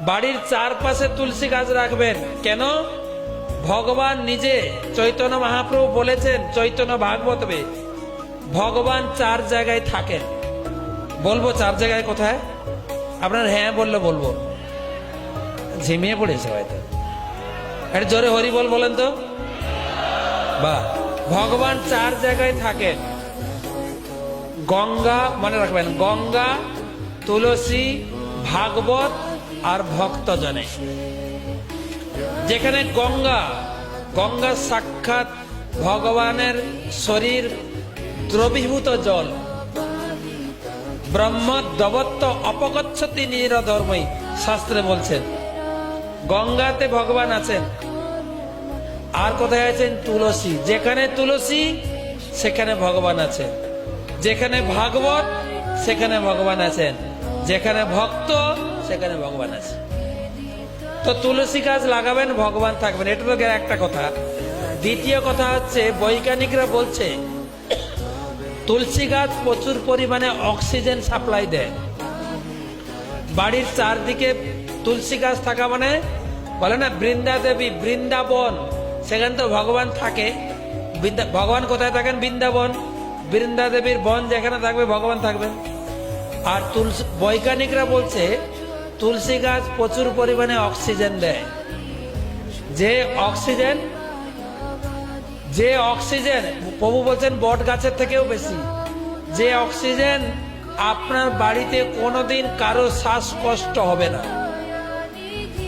বাড়ির চারপাশে তুলসী গাছ রাখবেন। কেন? ভগবান নিজে চৈতন্য মহাপ্রভু বলেছেন, চৈতন্য ভাগবতবে ভগবান চার জায়গায় থাকেন। বলব চার জায়গায় কোথায়? আপনার হ্যাঁ বললে বলব। ঝিমিয়ে পড়েছে হয়তো। একটা জোরে হরি বল বলেন তো। বা ভগবান চার জায়গায় থাকেন। গঙ্গা মনে রাখবেন। গঙ্গা, তুলসী, ভাগবত আর ভক্ত ভক্তজনে যেখানে গঙ্গা গঙ্গা সাক্ষাৎ ভগবানের শরীর দ্রবীভূত জল। ব্রহ্ম দবত্ত অপগচ্ছতি নিরধর্মই, শাস্ত্রে বলছেন। গঙ্গাতে ভগবান আছেন। আর কোথায় আছেন? তুলসী। যেখানে তুলসী, সেখানে ভগবান আছেন। যেখানে ভাগবত, সেখানে ভগবান আছেন। যেখানে ভক্ত, সেখানে ভগবান আছে। তো তুলসী গাছ লাগাবেন, ভগবান থাকবেন। এটা তো একটা কথা। দ্বিতীয় কথা হচ্ছে, বৈজ্ঞানিকরা বলছে, তুলসী গাছ প্রচুর পরিমাণে অক্সিজেন সাপ্লাই দেয়। বাড়ির চারদিকে তুলসী গাছ থাকা মানে বলে না, বৃন্দা দেবী, বৃন্দাবন। সেখানে তো ভগবান থাকে। ভগবান কোথায় থাকেন? বৃন্দাবন। বৃন্দা দেবীর বন যেখানে থাকবে, ভগবান থাকবে আর তুলসী, বৈজ্ঞানিকরা বলছে তুলসী গাছ প্রচুর পরিমাণে অক্সিজেন দেয়। যে অক্সিজেন যে অক্সিজেন, প্রভু বলছেন বট গাছের থেকেও বেশি। যে অক্সিজেন আপনার বাড়িতে কোনোদিন কারও শ্বাসকষ্ট হবে না।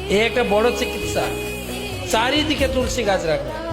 এ একটা বড় চিকিৎসা। চারিদিকে তুলসী গাছ রাখবেন।